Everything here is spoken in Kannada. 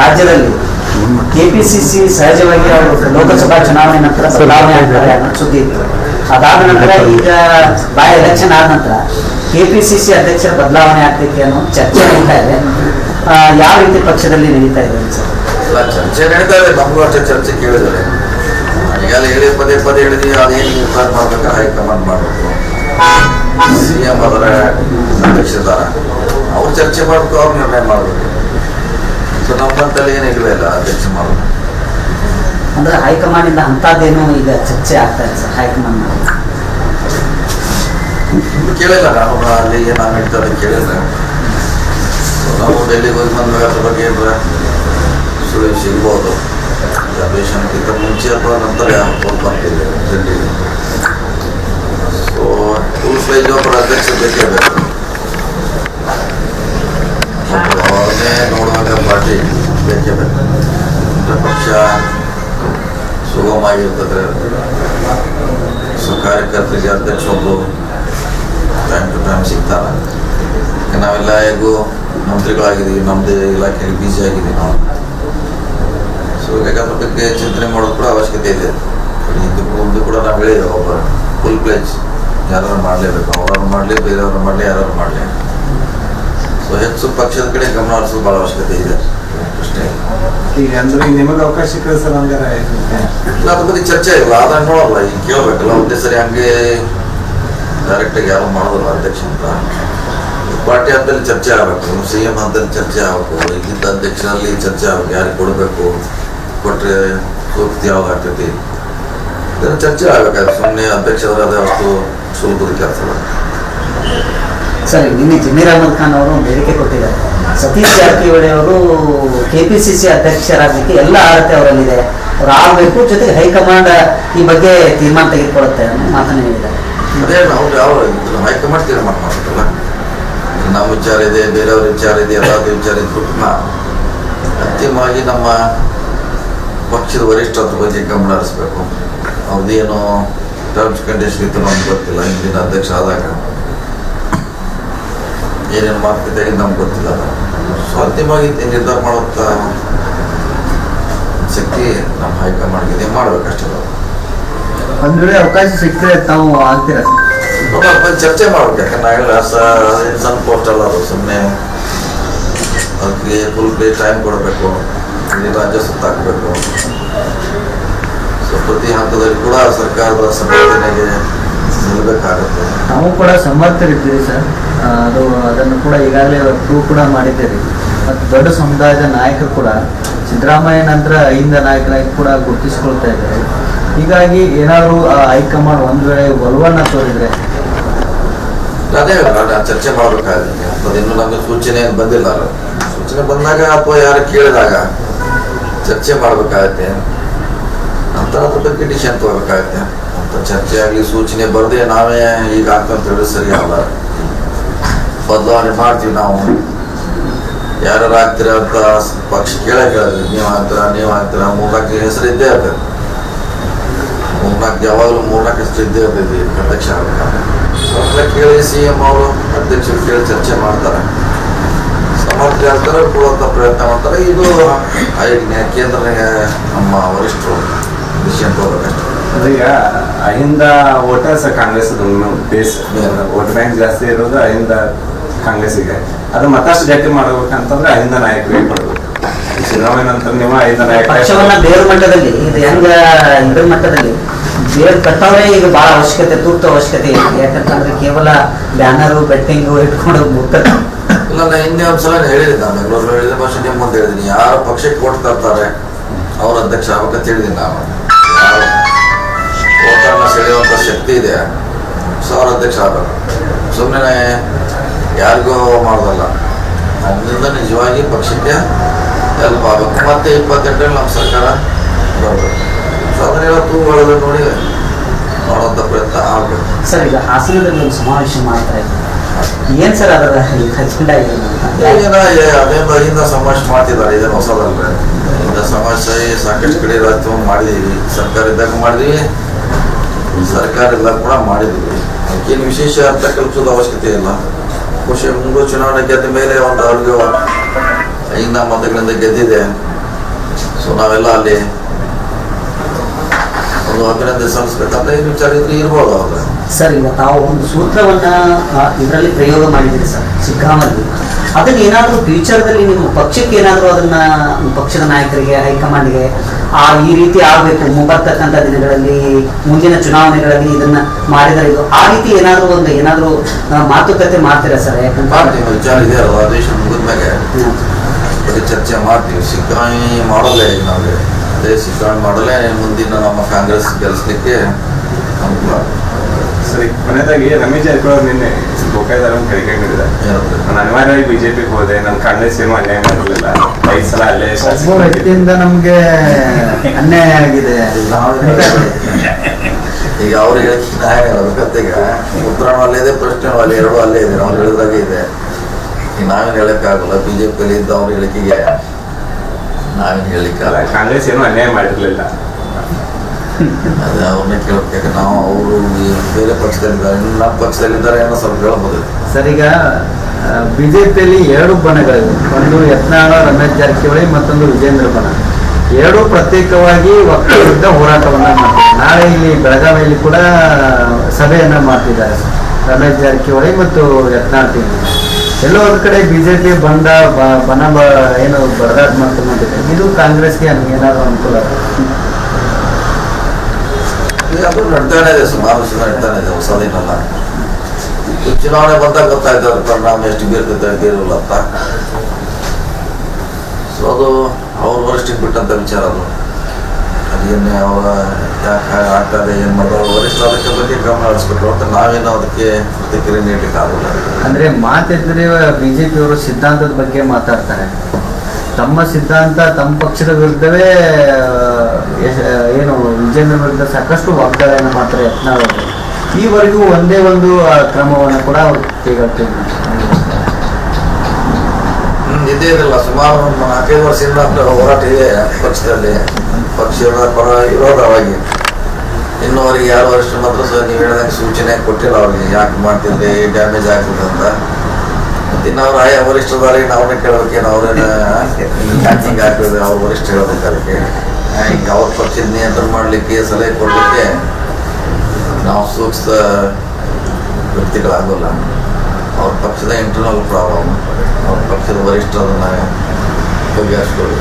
ರಾಜ್ಯದಲ್ಲಿ ಕೆಪಿಸಿಸಿ ಸಹಜವಾಗಿ ಅವರು ಲೋಕಸಭಾ ಚುನಾವಣೆ ನಂತರ ಬದಲಾವಣೆ ಆಗ್ತಾರೆ ಅನ್ನೋ ಸುದ್ದಿ ಇತ್ತು. ಅದಾದ ನಂತರ ಈಗ ಬೈ ಎಲೆಕ್ಷನ್ ಆದ ನಂತರ ಕೆಪಿಸಿಸಿ ಅಧ್ಯಕ್ಷರ ಬದಲಾವಣೆ ಆಗ್ತೈತೆ ಅನ್ನೋ ಚರ್ಚೆ ನಡೀತಾ ಇದೆ. ಯಾವ ರೀತಿ ಪಕ್ಷದಲ್ಲಿ ನಡೀತಾ ಇದೆ ಸರ್? ಚರ್ಚೆ ನಡೀತಾ ಇದೆ. ಚರ್ಚೆ ಕೇಳಿದ್ರೆ ಈಗೆಲ್ಲ ಹೇಳಿ ಪದೇ ಪದೇ ಹೇಳಿದ್ವಿ, ಅದೇನು ನಿರ್ಧಾರ ಮಾಡ್ಬೇಕು? ಹೈಕಮಾಂಡ್ ಮಾಡಬೇಕು. ಸಿ ಎಂ ಅದರ ಅಧ್ಯಕ್ಷದಾರ ಅವ್ರು ಚರ್ಚೆ ಮಾಡ್ಬೇಕು, ಅವ್ರು ನಿರ್ಣಯ ಮಾಡಬೇಕು. ನಮ್ಮಂತಲ್ಲಿ ಏನು ಇಲ್ವೇ ಇಲ್ಲ ಅಧ್ಯಕ್ಷ ಮಾಡೋದು ಅಂದ್ರೆ ಹೈಕಮಾಂಡ್ ಇಂದ ಅಂತದ್ದೇನು ಈಗ ಚರ್ಚೆ ಆಗ್ತಾ ಇದೆ ಸರ್ ಹೈಕಮಾಂಡ್ ಕೇಳಿಲ್ಲ ನಾವು ಅಲ್ಲಿ ಏನು ನಡೀತದೆ ಕೇಳಿಲ್ಲ. ನಾವು ಡೆಲ್ಲಿಗೆ ಹೋಗಿ ಬಂದಾಗ ಅದ್ರ ಬಗ್ಗೆ ಏನಾರ ಸುಳಿವು ಸಿಗ್ಬೋದು ಅಭಿಷೇಕಕ್ಕಿಂತ ಮುಂಚೆ ಅಥವಾ ನಂತರ ಫೋನ್ ಬರ್ತೀವಿ ಡೆಲ್ಲಿಗೆ ಸೊ ಟೂ ಫ್ಲೈಜ್ ಒಬ್ಬರ ಅಧ್ಯಕ್ಷ ಬೇಕೇ ಬೇಕು. ಅವ್ರನ್ನೇ ನೋಡುವಾಗ ಪಾರ್ಟಿ. ಬೇಕೇ ಬೇಕು ಅಂದ್ರೆ ಪಕ್ಷ ಸುಗಮವಾಗಿರ್ತದೆ ಸೊ ಕಾರ್ಯಕರ್ತರಿಗೆ ಅಧ್ಯಕ್ಷ ಒಬ್ಬರು ಟೈಮ್ ಟು ಟೈಮ್ ಸಿಗ್ತಾರೆ ನಾವೆಲ್ಲ ಹೇಗೂ ಮಂತ್ರಿಗಳಾಗಿದ್ದೀವಿ ನಮ್ಮದೇ ಇಲಾಖೆಗೆ ಬಿಜಿ ಆಗಿದ್ದೀವಿ ನಾವು ಸೊ ಯಾಕಂದ್ರೆ ಬಗ್ಗೆ ಚಿಂತನೆ ಮಾಡೋದು ಕೂಡ ಅವಶ್ಯಕತೆ ಇದೆ ಇದು ಮುಂದೆ ಕೂಡ ನಾವು ಹೇಳಿದ್ದೇವೆ ಒಬ್ಬ ಫುಲ್ ಪ್ಲೇಜ್ ಯಾರು ಮಾಡಲೇಬೇಕು. ಅವ್ರವ್ರು ಮಾಡಲಿ, ಬೇರೆಯವ್ರು ಮಾಡಲಿ ಯಾರು ಮಾಡಲಿ. ಸೊ ಹೆಚ್ಚು ಪಕ್ಷದ ಕಡೆ ಗಮನ ಹರಿಸೋದು ಭಾಳ ಅವಶ್ಯಕತೆ ಇದೆ. ಅಷ್ಟೇ. ಈಗ ಅಂದ್ರೆ ನಿಮಗೆ ಅವಕಾಶ ಸಿಕ್ಕಿದೆ ಸರ್ ಹಂಗಾರೆ ಇಲ್ಲ ಅದ್ರ ಬಗ್ಗೆ ಚರ್ಚೆ ಇಲ್ಲ. ಅದನ್ನ ನೋಡಲ್ಲ ಈಗ ಕೇಳಬೇಕಲ್ಲ ಒಂದೇ ಸರಿ ಹಂಗೆ ಡೈರೆಕ್ಟಾಗಿ ಯಾರು ಮಾಡೋದಿಲ್ಲ ಅಧ್ಯಕ್ಷ ಅಂತ. ಪಾರ್ಟಿ ಹಂತದಲ್ಲಿ ಚರ್ಚೆ ಆಗಬೇಕು. ಸಿ ಎಂ ಹಂತದಲ್ಲಿ ಚರ್ಚೆ ಆಗಬೇಕು. ಇಲ್ಲಿದ್ದ ಅಧ್ಯಕ್ಷರಲ್ಲಿ ಚರ್ಚೆ ಆಗಬೇಕು. ಯಾರಿಗೆ ಕೊಡಬೇಕು? ಕೊಟ್ಟರೆ ಸೂಕ್ತ ಯಾವಾಗ ಆಗ್ತೈತಿ? ಇದನ್ನು ಚರ್ಚೆ ಆಗಬೇಕಾದ್ರೆ ಸುಮ್ಮನೆ ಅಧ್ಯಕ್ಷರಾದ ಅಷ್ಟು ಸುಲಭದ ಕೆಲಸ ಸರಿ ನಿನ್ನೆ ಜಮೀರ್ ಅಹಮದ್ ಖಾನ್ ಅವರು ಹೇಳಿಕೆ ಕೊಟ್ಟಿದ್ದಾರೆ. ಸತೀಶ್ ಜಾರಕಿಹೊಳಿ ಅವರು ಕೆ ಪಿ ಸಿ ಸಿ ಅಧ್ಯಕ್ಷರಾಗಲಿಕ್ಕೆ ಎಲ್ಲ ಅರ್ಹತೆ ಅವರಲ್ಲಿದೆ. ಅವ್ರು ಆಗಬೇಕು, ಜೊತೆಗೆ ಹೈಕಮಾಂಡ್ ಈ ಬಗ್ಗೆ ತೀರ್ಮಾನ ತೆಗೆದುಕೊಳ್ಳುತ್ತೆ ಅನ್ನೋ ಮಾತನ್ನು ಹೇಳಿದ್ದಾರೆ. ಅದೇ ನಾವು ಯಾವ ಹೈಕಮಾಂಡ್ ತೀರ್ಮಾನ ಮಾಡಬೇಕಲ್ಲ? ನಮ್ಮ ವಿಚಾರ ಇದೆ, ಬೇರೆಯವ್ರ ವಿಚಾರ ಇದೆ ಎಲ್ಲಾದ್ರೂ ವಿಚಾರ ಇದ್ರು ಅಂತಿಮವಾಗಿ ನಮ್ಮ ಪಕ್ಷದ ವರಿಷ್ಠ ಅದ್ರ ಬಗ್ಗೆ ಗಮನ ಹರಿಸ್ಬೇಕು. ಅವ್ರದ್ದೇನು ಟರ್ಮ್ಸ್ ಕಂಡೀಷನ್ ಇತ್ತು ನಮ್ಗೆ ಗೊತ್ತಿಲ್ಲ, ಹಿಂದಿನ ಅಧ್ಯಕ್ಷ ಆದಾಗ. ಏನೇನು ಮಾಡ್ತಿದ್ದೆ ನಮ್ಗೆ ಗೊತ್ತಿಲ್ಲ. ಸೊ ಅಂತಿಮವಾಗಿ ನಿರ್ಧಾರ ಮಾಡುವಂಥ ಶಕ್ತಿ ನಮ್ಮ ಹೈಕಮಾಂಡ್ಗಿದೆ ಮಾಡ್ಬೇಕಷ್ಟೇ ಮಾಡ್ಬೇಕು ಒಂದ್ ವೇಳೆ ಅವಕಾಶ ಸಿಕ್ಕರೆ ತಾವು ಆಗ್ತೀರಾ ಚರ್ಚೆ ಮಾಡ್ಬೇಕು. ಯಾಕಂದ್ರೆ ಸಣ್ಣ ಪೋಸ್ಟ್ ಅಲ್ಲ ಅದು ಸುಮ್ಮನೆ ಅದಕ್ಕೆ ಫುಲ್ ಡೇ ಟೈಮ್ ಕೊಡಬೇಕು. ಇಡೀ ರಾಜ್ಯ ಸುತ್ತಾಕಬೇಕು ಸೊ ಪ್ರತಿ ಹಂತದಲ್ಲಿ ಕೂಡ ಸರ್ಕಾರದ ಸಂಘಟನೆಗೆ ನಿಲ್ಲಬೇಕಾಗತ್ತೆ ನಾವು ಕೂಡ ಸಮರ್ಥರಿದ್ದೀವಿ ಸರ್. ಅದು ಅದನ್ನು ಕೂಡ ಈಗಾಗಲೇ ಪ್ರೂವ್ ಕೂಡ ಮಾಡಿದ್ದೇವೆ. ಮತ್ತು ದೊಡ್ಡ ಸಮುದಾಯದ ನಾಯಕರು ಕೂಡ ಸಿದ್ದರಾಮಯ್ಯ ನಂತರ ಐಂದ ನಾಯಕರಾಗಿ ಕೂಡ ಗುರುತಿಸಿಕೊಳ್ತಾ ಇದ್ದಾರೆ. ಹೀಗಾಗಿ ಏನಾದರೂ ಹೈಕಮಾಂಡ್ ಒಂದು ವೇಳೆ ಒಲವನ್ನ ತೋರಿದ್ರೆ. ಅದೇ ಚರ್ಚೆ ಮಾಡಬೇಕಾಗುತ್ತೆ. ಅದಿನ್ನು ನಮಗೆ ಸೂಚನೆ ಬಂದಿಲ್ಲ. ಸೂಚನೆ ಬಂದಾಗ ಅಥವಾ ಯಾರು ಕೇಳಿದಾಗ ಚರ್ಚೆ ಮಾಡಬೇಕಾಗತ್ತೆ. ಅಂತ ಅದ್ರ ಬಗ್ಗೆ ಡಿಸಿಷನ್ ತಗೋಬೇಕಾಗತ್ತೆ. ಚರ್ಚೆ ಆಗಲಿ, ಸೂಚನೆ ಬರದೆ ನಾವೇ ಈಗ ಆಗ್ತಂತ ಹೇಳಿದ್ರೆ ಸರಿ ಆಗಲ್ಲ. ಬದಲಾವಣೆ ಮಾಡ್ತೀವಿ ನಾವು. ಯಾರು ಆಗ್ತೀರಾ ಅಂತ ಪಕ್ಷ ಕೇಳೇ ಕೇಳಿದ್ವಿ ನೀವು ಆಗ್ತೀರಾ ನೀವು ಆಗ್ತೀರಾ ಮೂರ್ನಾಲ್ಕು ಹೆಸರು ಇದ್ದೇ ಇರ್ತದೆ. ಮೂರ್ನಾಲ್ಕು, ಯಾವಾಗಲೂ ಮೂರ್ನಾಲ್ಕು ಹೆಸರು ಇದ್ದೇ ಇರ್ತೈತಿ ಅಧ್ಯಕ್ಷ ಆಗ್ಬೇಕಾದ್ರೆ ಕೇಳಿ ಸಿ ಎಂ ಅವರು, ಅಧ್ಯಕ್ಷರು ಕೇಳಿ ಚರ್ಚೆ ಮಾಡ್ತಾರೆ. ಸಮರ್ಥ ಹೇಳ್ತಾರೆ ಕೊಡುವಂಥ ಪ್ರಯತ್ನ ಮಾಡ್ತಾರೆ. ಇದು ಕೇಂದ್ರ ನಮ್ಮ ವರಿಷ್ಠರು ವಿಷಯ ಅಂದ್ರೆ ಈಗ Ahinda voters Congress base vote bank ಜಾಸ್ತಿ ಇರೋದು ಅಹಿಂದ ಕಾಂಗ್ರೆಸ್ಸಿಗೆ. ಅದು ಮತ್ತಷ್ಟು ಗಟ್ಟಿ ಮಾಡ್ಬೇಕಂತಂದ್ರೆ ಅಹಿಂದ ನಾಯಕರಿಗೆ ಕೊಡಬೇಕು. ಸಿದ್ದರಾಮಯ್ಯ ನಂತರ ನೀವು ಅಹಿಂದ ಪಕ್ಷವನ್ನ ನಾಯಕ ಬೇರೆ ಮಟ್ಟದಲ್ಲಿ ಇದು ಹೆಂಗ ಇದ್ರ ಮಟ್ಟದಲ್ಲಿ ಬೇರೆ ಕಟ್ಟೋರೇ ಈಗ ಬಹಳ ಅವಶ್ಯಕತೆ ತುರ್ತು ಅವಶ್ಯಕತೆ ಇದೆ. ಯಾಕಂತಂದ್ರೆ ಕೇವಲ ಬ್ಯಾನರು ಬೆಟ್ಟಿಂಗು ಇಟ್ಕೊಂಡು ಮುಕ್ತ. ಇಲ್ಲ ನಾನು ಹಿಂದೆ ಒಂದ್ಸಲ ಹೇಳಿದ್ದೀನಿ ನಾನು ಬೆಂಗಳೂರು ಹೇಳಿದ ಭಾಷೆ ನಿಮ್ಮ ಮುಂದೆ ಹೇಳಿದ್ದೀನಿ. ಯಾರು ಪಕ್ಷಕ್ಕೆ ಕೊಟ್ಟು ತರ್ತಾರೆ ಅವ್ರ ಅಧ್ಯಕ್ಷ ಆಗ್ಬೇಕಂತ ತಿಳಿದಿಲ್ಲ ನಾನು. ಓಟನ್ನ ಸೆಳೆಯುವಂಥ ಶಕ್ತಿ ಇದೆ. ಸೊ ಅವ್ರ ಅಧ್ಯಕ್ಷ ಆಗಬೇಕು ಸುಮ್ಮನೆ ಯಾರಿಗೂ ಮಾಡೋದಲ್ಲ. ಅದರಿಂದ ನಿಜವಾಗಿ ಪಕ್ಷಕ್ಕೆ ಹೆಲ್ಪ್ ಆಗಬೇಕು ಮತ್ತೆ ಇಪ್ಪತ್ತೆಂಟರಲ್ಲಿ ನಮ್ಮ ಸರ್ಕಾರ ಬರಬೇಕು ಸೊ ಅದನ್ನ ಇವತ್ತು ಒಳಗೆ ನೋಡಿ ಮಾಡುವಂಥ ಪ್ರಯತ್ನ ಆಗಬೇಕು. ಸರ್ ಈಗ ಹಾಸನದಲ್ಲಿ ಒಂದು ಸಮಾವೇಶ ಮಾಡ್ತಾ ಇದ್ದೀವಿ ಏನು ಸರ್ ಅದರ ಅಜೆಂಡಾ ಇದೆ ಈಗಿನ ಅದೇ ಹಿಂದ ಸಮಾವೇಶ ಮಾಡ್ತಿದ್ದಾರೆ. ಇದೇನು ಹೊಸದಲ್ಲ ಹಿಂದೆ ಸಮಾವೇಶ ಸಾಕಷ್ಟು ಕಡೆ ರಾಜ್ಯ ಮಾಡಿದೀವಿ ಸರ್ಕಾರ ಇದ್ದಾಗ ಸರ್ಕಾರ ಎಲ್ಲ ಕೂಡ ಮಾಡಿದೀವಿ ಅದಕ್ಕೇನು ವಿಶೇಷ ಅರ್ಥ ಕಲ್ಪಿಸೋದು ಅವಶ್ಯಕತೆ ಇಲ್ಲ. ಬಹುಶಃ ಮುಂದೆ ಚುನಾವಣೆ ಗೆದ್ದ ಮೇಲೆ ಒಂದು ಅವ್ರಿಗೆ ಐನ ಮತಗಳಿಂದ ಗೆದ್ದಿದೆ. ಸೊ ನಾವೆಲ್ಲ ಅಲ್ಲಿ ಒಂದು ಅಭಿನಂದನೆ ಸಲ್ಲಿಸ್ಬೇಕಂತ ಏನು ವಿಚಾರ ಇದ್ರೆ ಇರ್ಬೋದು ಅವ್ರ. ಸರ್, ಈಗ ತಾವು ಒಂದು ಸೂತ್ರವನ್ನ ಇದರಲ್ಲಿ ಪ್ರಯೋಗ ಮಾಡಿದ್ದೀರಿ ಸರ್, ಸಿಕ್ಕಾಮಲ್ಲಿ. ಅದನ್ನ ಏನಾದರೂ ಫ್ಯೂಚರ್ದಲ್ಲಿ ನಿಮ್ಮ ಪಕ್ಷಕ್ಕೆ ಏನಾದರೂ ಅದನ್ನ, ಪಕ್ಷದ ನಾಯಕರಿಗೆ, ಹೈಕಮಾಂಡ್ಗೆ ಆ ಈ ರೀತಿ ಆಗಬೇಕು. ಮುಂಬರ್ತಕ್ಕಂಥ ದಿನಗಳಲ್ಲಿ ಮುಂದಿನ ಚುನಾವಣೆಗಳಲ್ಲಿ ಇದನ್ನ ಮಾಡಿದರೆ ಇದು ಆ ರೀತಿ ಏನಾದರೂ ಒಂದು ಏನಾದರೂ ಮಾತುಕತೆ ಮಾಡ್ತೀರಾ ಸರ್? ಯಾಕಂದ್ರೆ ಮಾಡ್ತೀವಿ. ವಿಚಾರ ಇದೆ ಅಲ್ವಾ? ಬಗ್ಗೆ ಚರ್ಚೆ ಮಾಡ್ತೀವಿ. ಈಗ ನಾವು. ಅದೇ ಸಿಕ್ಕಾಯಿ ಮಾಡಲೇ ಮುಂದಿನ ನಮ್ಮ ಕಾಂಗ್ರೆಸ್ ಗೆಲ್ಲಿಸ್ಲಿಕ್ಕೆ ಅನುಕೂಲ. ಸರಿ ಕೊನೆಯದಾಗಿ ರಮೇಶ್ ಜಾರಕಿಹೊಳಿ ನಿನ್ನೆ ನೀಡಿದ್ದಾರೆ ಏನಂದ್ರೆ ನಾನು ಅನಿವಾರ್ಯವಾಗಿ ಬಿಜೆಪಿಗೆ ಹೋದೆ ನನ್ನ ಕಣ್ಣೇ ಸಿನಿಮಾ ಅನ್ಯಾಯ ಮಾಡಲಿಲ್ಲ ಐದು ಸಲ ಅಲ್ಲೇ ಒಬ್ಬ. ವ್ಯಕ್ತಿಯಿಂದ ನಮ್ಗೆ ಅನ್ಯಾಯ ಆಗಿದೆ. ಈಗ ಅವ್ರು ಹೇಳಿಕೆ ನ್ಯಾಯ ಉತ್ತರಾಯಣ ಅಲ್ಲೇ ಇದೆ ಪ್ರಶ್ನೆ ಅಲ್ಲಿ ಎರಡು ಅಲ್ಲೇ ಇದೆ ಅವ್ರು ಹೇಳಿದಾಗೆ ಇದೆ. ಈಗ ನಾವೇನು ಹೇಳಕ್ಕಾಗಲ್ಲ ಬಿಜೆಪಿಯಲ್ಲಿ ಇದ್ದ ಅವ್ರ ಹೇಳಿಕೆಗೆ ನಾವೇನು ಹೇಳಿಕ್ಕಲ್ಲ ಹೇಳಿಕ್ಕಾಗಲ್ಲ ಕಾಂಗ್ರೆಸ್ ಏನು ಅನ್ಯಾಯ ಮಾಡಿರಲಿಲ್ಲ. ಅದೇ ಅವ್ರನ್ನೇ ಕೇಳೋಕೆ ನಾವು ಅವರು ಬೇರೆ ಪಕ್ಷದಲ್ಲಿದ್ದಾರೆ. ನಮ್ಮ ಪಕ್ಷದಲ್ಲಿದ್ದಾರೆ ಅನ್ನೋ ಸ್ವಲ್ಪ ಸರ್, ಈಗ ಬಿಜೆಪಿಯಲ್ಲಿ ಎರಡು ಬಣಗಳಿವೆ. ಒಂದು ಯತ್ನಾಳ, ರಮೇಶ್ ಜಾರಕಿಹೊಳಿ, ಮತ್ತೊಂದು ವಿಜೇಂದ್ರ ಬಣ. ಎರಡು ಪ್ರತ್ಯೇಕವಾಗಿ ಒಕ್ಕಲಿದ್ದ ಹೋರಾಟವನ್ನು ಮಾಡ್ತಾರೆ ನಾಳೆ ಇಲ್ಲಿ ಬೆಳಗಾವಿಯಲ್ಲಿ ಕೂಡ, ಸಭೆಯನ್ನ ಮಾಡ್ತಿದ್ದಾರೆ ರಮೇಶ್ ಜಾರಕಿಹೊಳಿ ಮತ್ತು ಯತ್ನಾಳ್ ಟೀಮ್ ಎಲ್ಲೋ ಒಂದು ಕಡೆ ಬಿಜೆಪಿ ಬಂದ ಬನ ಏನು ಬರದಾಟ ಮಾಡ್ತಾರೆ ಇದು ಕಾಂಗ್ರೆಸ್ಗೆ ಏನಾದ್ರು ಅನುಕೂಲ? ಅದು ನಡ್ತಾನೆ ಇದೆ, ಸುಮಾರು ವರ್ಷ ನಡ್ತಾನೆ ಇದೆ ಹೊಸದೇನಲ್ಲ ಚುನಾವಣೆ ಬಂದಾಗ ಗೊತ್ತಾಯ್ತು ಪರಿಣಾಮ ಎಷ್ಟು ಬೀರ್ತೈತೆ ಬೀರಲ್ಲ ಅಂತ. ಸೊ ಅದು ಅವ್ರ ವರಿಷ್ಠಕ್ಕೆ ಬಿಟ್ಟಂತ ವಿಚಾರ ಅದು. ಅದೇನೇ ಯಾವ ಯಾಕೆ ಆಗ್ತದೆ, ಏನು ವರಿಷ್ಠ ಅದಕ್ಕೆ ಬಗ್ಗೆ ಗಮನ ಹರಿಸ್ಬಿಟ್ರು ಅಂತ ನಾವೇನು ಅದಕ್ಕೆ ಪ್ರತಿಕ್ರಿಯೆ ನೀಡಲಿಕ್ಕೆ ಆಗೋಲ್ಲ ಅಂದ್ರೆ ಬಿಜೆಪಿ ಅವರು ಸಿದ್ಧಾಂತದ ಬಗ್ಗೆ ಮಾತಾಡ್ತಾರೆ. ತಮ್ಮ ಸಿದ್ಧಾಂತ ತಮ್ಮ ಪಕ್ಷದ ವಿರುದ್ಧವೇ ಏನು ವಿಜೇಂದ್ರ ವಿರುದ್ಧ ಸಾಕಷ್ಟು ವಾಗ್ದಾಳಿಯನ್ನು ಮಾಡ್ತಾರೆ ಯತ್ನ ಅವರು ಈವರೆಗೂ ಒಂದೇ ಒಂದು ಕ್ರಮವನ್ನು ಕೂಡ ಅವರು ಕೈಗೊಳ್ತಿಲ್ಲ ಹ್ಮ್, ಇದೇ ಇರಲ್ಲ ಸುಮಾರು ಒಂದು ನಾಲ್ಕೈದು ವರ್ಷದಿಂದ ಅಂತ ಹೋರಾಟ ಇದೆ ಪಕ್ಷದಲ್ಲಿ. ಪಕ್ಷದ ಪರ ವಿರೋಧವಾಗಿ. ಇನ್ನೂವರೆಗೆ ಅವ್ರಿಗೆ ಯಾರು ವರ್ಷ ಮಾತ್ರ ಸರ್ ನೀವು ಹೇಳಿದಂಗೆ ಸೂಚನೆ ಕೊಟ್ಟಿಲ್ಲ ಅವ್ರಿಗೆ ಯಾಕೆ ಮಾಡ್ತಿದ್ರಿ ಡ್ಯಾಮೇಜ್ ಆಗ್ತದೆ ಅಂತ. ಮತ್ತೆ ಇನ್ನು ಅವ್ರು ಆಯಾ ವರಿಷ್ಠದವರಿಗೆ ನಾವನ್ನೇ ಕೇಳಬೇಕೇನು ಅವ್ರೇನ ಹಾಕಿದ್ರೆ ಆಗ್ತದೆ ಅವ್ರ ವರಿಷ್ಠ ಹೇಳ್ಬೇಕು ಹಿಂಗೆ ಅವ್ರ ಪಕ್ಷದ ನಿಯಂತ್ರಣ ಮಾಡಲಿಕ್ಕೆ ಸಲಹೆ ಕೊಡಲಿಕ್ಕೆ ನಾವು ಸೂಕ್ತ ವ್ಯಕ್ತಿಗಳಾಗೋಲ್ಲ. ಅವ್ರ ಪಕ್ಷದ ಇಂಟರ್ನಲ್ ಪ್ರಾಬ್ಲಮ್ ಅವ್ರ ಪಕ್ಷದ ವರಿಷ್ಠ ಅದನ್ನ ಬಗೆಹರಿಸ್ಕೊಳ್ಳಿ